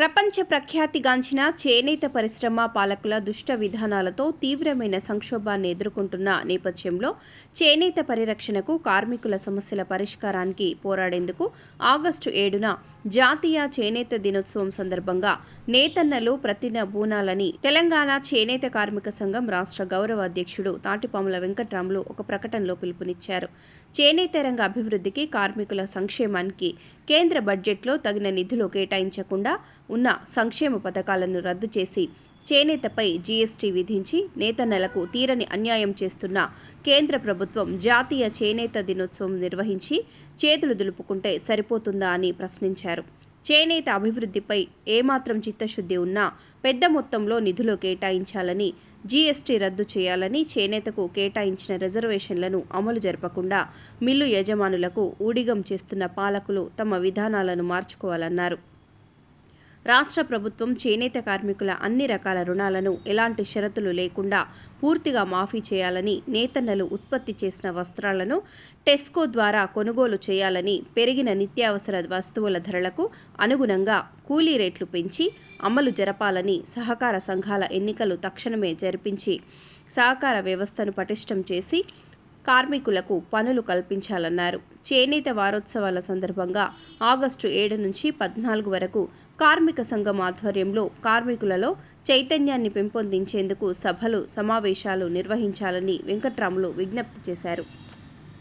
ప్రపంచ ప్రఖ్యాతిగాంచిన చేనేత పరిశ్రమ పాలకుల దుష్ట విధానాలతో తీవ్రమైన సంక్షోభాన్ని ఎదుర్కొంటున్న నేపథ్యంలో చేనేత పరిరక్షణకు కార్మికుల సమస్యల పరిష్కారానికి పోరాడేందుకు ఆగస్టు ఏడున జాతీయ చేనేత దినోత్సవం సందర్భంగా నేతన్నలు ప్రతిన బూనాలని తెలంగాణ చేనేత కార్మిక సంఘం రాష్ట్ర గౌరవ అధ్యక్షుడు తాటిపాముల వెంకట్రాములు ఒక ప్రకటనలో పిలుపునిచ్చారు. చేనేత రంగ అభివృద్ధికి కార్మికుల సంక్షేమానికి కేంద్ర బడ్జెట్లో తగిన నిధులు కేటాయించకుండా ఉన్న సంక్షేమ పథకాలను రద్దు చేసి చేనేతపై జీఎస్టీ విధించి నేత నెలకు తీరని అన్యాయం చేస్తున్న కేంద్ర ప్రభుత్వం జాతీయ చేనేత దినోత్సవం నిర్వహించి చేతులు దులుపుకుంటే సరిపోతుందా అని ప్రశ్నించారు. చేనేత అభివృద్ధిపై ఏమాత్రం చిత్తశుద్ధి ఉన్నా పెద్ద మొత్తంలో నిధులు కేటాయించాలని జీఎస్టీ రద్దు చేయాలని చేనేతకు కేటాయించిన రిజర్వేషన్లను అమలు జరపకుండా మిల్లు యజమానులకు ఊడిగం చేస్తున్న పాలకులు తమ విధానాలను మార్చుకోవాలన్నారు. రాష్ట్ర ప్రభుత్వం చేనేత కార్మికుల అన్ని రకాల రుణాలను ఎలాంటి షరతులు లేకుండా పూర్తిగా మాఫీ చేయాలని నేతన్నలు ఉత్పత్తి చేసిన వస్త్రాలను టెస్కో ద్వారా కొనుగోలు చేయాలని పెరిగిన నిత్యావసర వస్తువుల ధరలకు అనుగుణంగా కూలీ రేట్లు పెంచి అమలు జరపాలని సహకార సంఘాల ఎన్నికలు తక్షణమే జరిపించి సహకార వ్యవస్థను పటిష్టం చేసి కార్మికులకు పనులు కల్పించాలన్నారు. చేనేత వారోత్సవాల సందర్భంగా ఆగస్టు ఏడు నుంచి పద్నాలుగు వరకు కార్మిక సంఘం ఆధ్వర్యంలో కార్మికులలో చైతన్యాన్ని పెంపొందించేందుకు సభలు సమావేశాలు నిర్వహించాలని వెంకట్రాములు విజ్ఞప్తి చేశారు.